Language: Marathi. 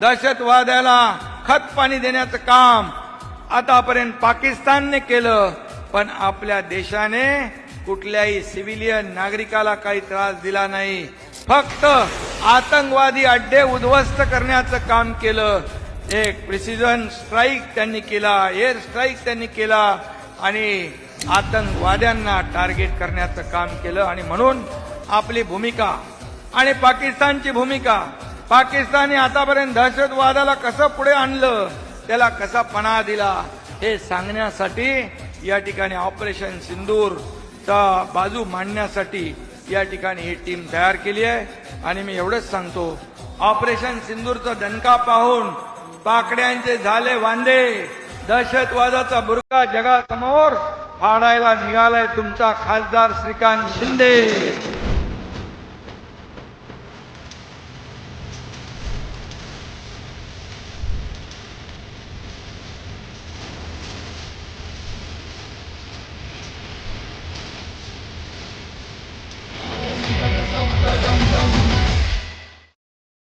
दहशतवाद्याला खत पाणी देण्याचं काम आतापर्यंत पाकिस्तानने केलं पण आपल्या देशाने कुठल्याही सिव्हिलियन नागरिकाला काही त्रास दिला नाही. फक्त आतंकवादी अड्डे उद्ध्वस्त करण्याचं काम केलं. एक प्रिसिजन स्ट्राईक त्यांनी केला एअर स्ट्राईक त्यांनी केला आणि आतंकवाद्यांना टार्गेट करण्याचं काम केलं. आणि म्हणून आपली भूमिका आणि पाकिस्तानची भूमिका पाकिस्तानने आतापर्यंत दहशतवादाला कसं पुढे आणलं त्याला कसा पणा दिला हे सांगण्यासाठी या ठिकाणी ऑपरेशन सिंदूरचा बाजू मांडण्यासाठी या ठिकाणी ही टीम तयार केली आहे. आणि मी एवढंच सांगतो ऑपरेशन सिंदूरचा दणका पाहून पाकड्यांचे झाले वांदे दहशतवादाचा बुरका जगासमोर फाडायला निघालाय तुमचा खासदार श्रीकांत शिंदे.